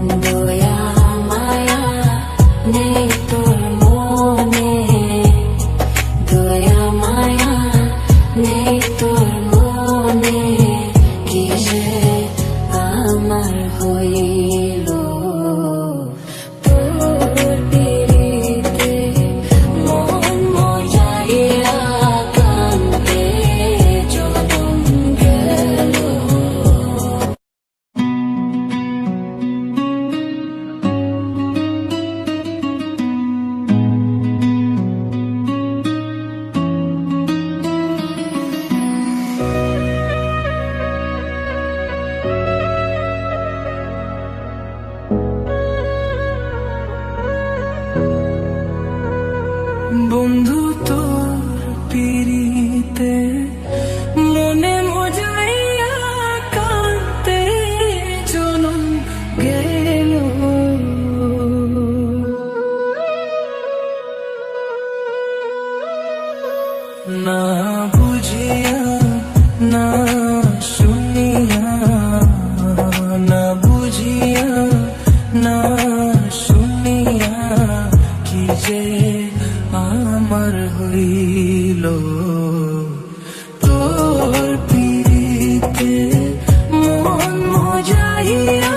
we it. বন্ধু তোর মনে মজাইয়া কাঁদতে জনম না বুঝিয়া, না শুনিয়া, না বুঝিয়া, না শুনিয়া কি যে আমার হইল। তোর পিড়িতে মন মজাইয়া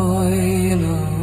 oil.